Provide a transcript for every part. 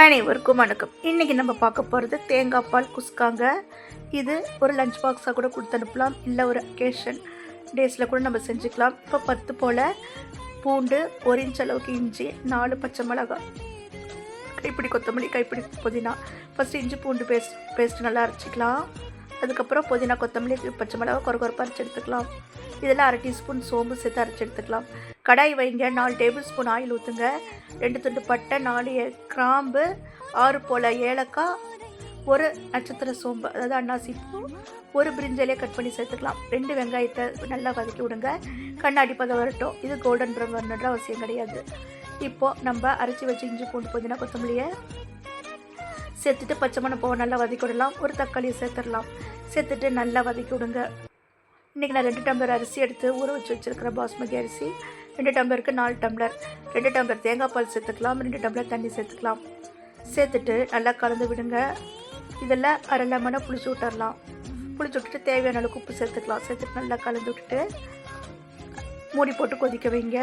அனைவருக்கும் வணக்கம். இன்றைக்கி நம்ம பார்க்க போகிறது தேங்காய் பால் குஸ்காங்க. இது ஒரு லஞ்ச் பாக்ஸாக கூட கொடுத்து அனுப்பலாம். இல்லை ஒரு அக்கேஷன் டேஸில் கூட நம்ம செஞ்சுக்கலாம். இப்போ பத்து போல் பூண்டு ஒரு இன்ச் அளவுக்கு இஞ்சி நாலு பச்சை மிளகாய். கைப்பிடி கொத்தமல்லி கைப்பிடி புதினா. ஃபஸ்ட்டு இஞ்சி பூண்டு பேஸ்ட் பேஸ்ட் நல்லா அரைச்சிக்கலாம். அதுக்கப்புறம் புதினா கொத்தமல்லி பச்சை மிளகா கொர கொரப்பாக அரைச்சி எடுத்துக்கலாம். இதில் அரை டீஸ்பூன் சோம்பு சேர்த்து அரைச்சி எடுத்துக்கலாம். கடாய் வைங்க நாலு டேபிள் ஸ்பூன் ஆயில் ஊற்றுங்க ரெண்டு துண்டு பட்டை நாலு ஏ- கிராம்பு ஆறு போல் ஏலக்காய் ஒரு நட்சத்திர சோம்பு அதாவது அன்னாசி பூ ஒரு பிரிஞ்சலையே கட் பண்ணி சேர்த்துக்கலாம். ரெண்டு வெங்காயத்தை நல்லா வதக்கி விடுங்க. கண்ணாடி பதம் வரட்டும். இது கோல்டன் ப்ரௌன் வரணுன்ற அவசியம் கிடையாது. இப்போது நம்ம அரைச்சி வச்சு இஞ்சி பூண்டு புதினா கொத்தமல்லியை சேர்த்துட்டு பச்சை மணம் நல்லா வதக்கி விடலாம். ஒரு தக்காளியை சேர்த்துடலாம். சேர்த்துட்டு நல்லா வதக்கி விடுங்க. இன்றைக்கி நான் ரெண்டு டம்ளர் அரிசி எடுத்து ஊற வச்சு வச்சுருக்கிற பாஸ்மதி அரிசி ரெண்டு டம்ளருக்கு நாலு டம்ளர் ரெண்டு டம்ளர் தேங்காய் பால் சேர்த்துக்கலாம் ரெண்டு டம்ளர் தண்ணி சேர்த்துக்கலாம். சேர்த்துட்டு நல்லா கலந்து விடுங்க. இதில் அரை லெமனை புளிச்சு விட்டுறலாம் புளிச்சு விட்டுட்டு தேவையான அளவுக்கு உப்பு சேர்த்துக்கலாம். சேர்த்துட்டு நல்லா கலந்து விட்டுட்டு மூடி போட்டு கொதிக்க வைங்க.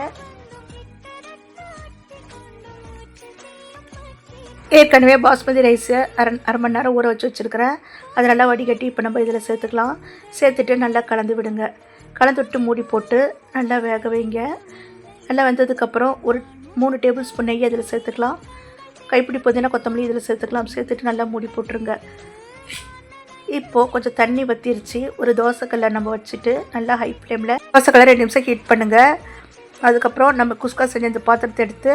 ஏற்கனவே பாஸ்மதி ரைஸு அரை அரை மணி நேரம் ஊற வச்சு வச்சுருக்கிறேன். அதை நல்லா வடிகட்டி இப்போ நம்ம இதில் சேர்த்துக்கலாம். சேர்த்துட்டு நல்லா கலந்து விடுங்க. கலந்து விட்டு மூடி போட்டு நல்லா வேக வைங்க. நல்லா வெந்ததுக்கப்புறம் ஒரு மூணு டேபிள் ஸ்பூன் நெய் அதில் சேர்த்துக்கலாம். கைப்பிடி புதினா கொத்தமல்லி இதில் சேர்த்துக்கலாம். சேர்த்துட்டு நல்லா மூடி போட்டுருங்க. இப்போது கொஞ்சம் தண்ணி வத்திருச்சு. ஒரு தோசைக்கல்லை நம்ம வச்சுட்டு நல்லா ஹை ஃப்ளேமில் தோசைக்கல்லை ரெண்டு நிமிஷம் ஹீட் பண்ணுங்கள் அதுக்கப்புறம் நம்ம குஸ்கா செஞ்ச இந்த பாத்திரத்தை எடுத்து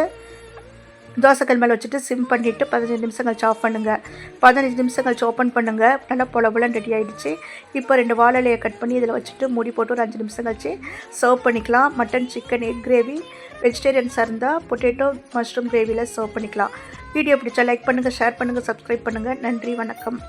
தோசைக்கல் மேலே வச்சுட்டு சிம் பண்ணிவிட்டு பதினஞ்சு நிமிஷம் கழிச்சு ஆஃப் பண்ணுங்கள் பதினஞ்சு நிமிஷம் கழிச்சு ஓப்பன் பண்ணுங்கள் நல்லா பொல பொலன்னு ரெடி ஆகிடுச்சு இப்போ ரெண்டு வாழலையை கட் பண்ணி இதில் வச்சுட்டு மூடி போட்டு ஒரு அஞ்சு நிமிஷம் கழிச்சு சர்வ் பண்ணிக்கலாம். மட்டன் சிக்கன் எக் கிரேவி வெஜிடேரியன்ஸாக இருந்தால் பொட்டேட்டோ மஷ்ரூம் கிரேவியில் சர்வ் பண்ணிக்கலாம். வீடியோ பிடிச்சா லைக் பண்ணுங்கள் ஷேர் பண்ணுங்கள் சப்ஸ்கிரைப் பண்ணுங்கள் நன்றி வணக்கம்.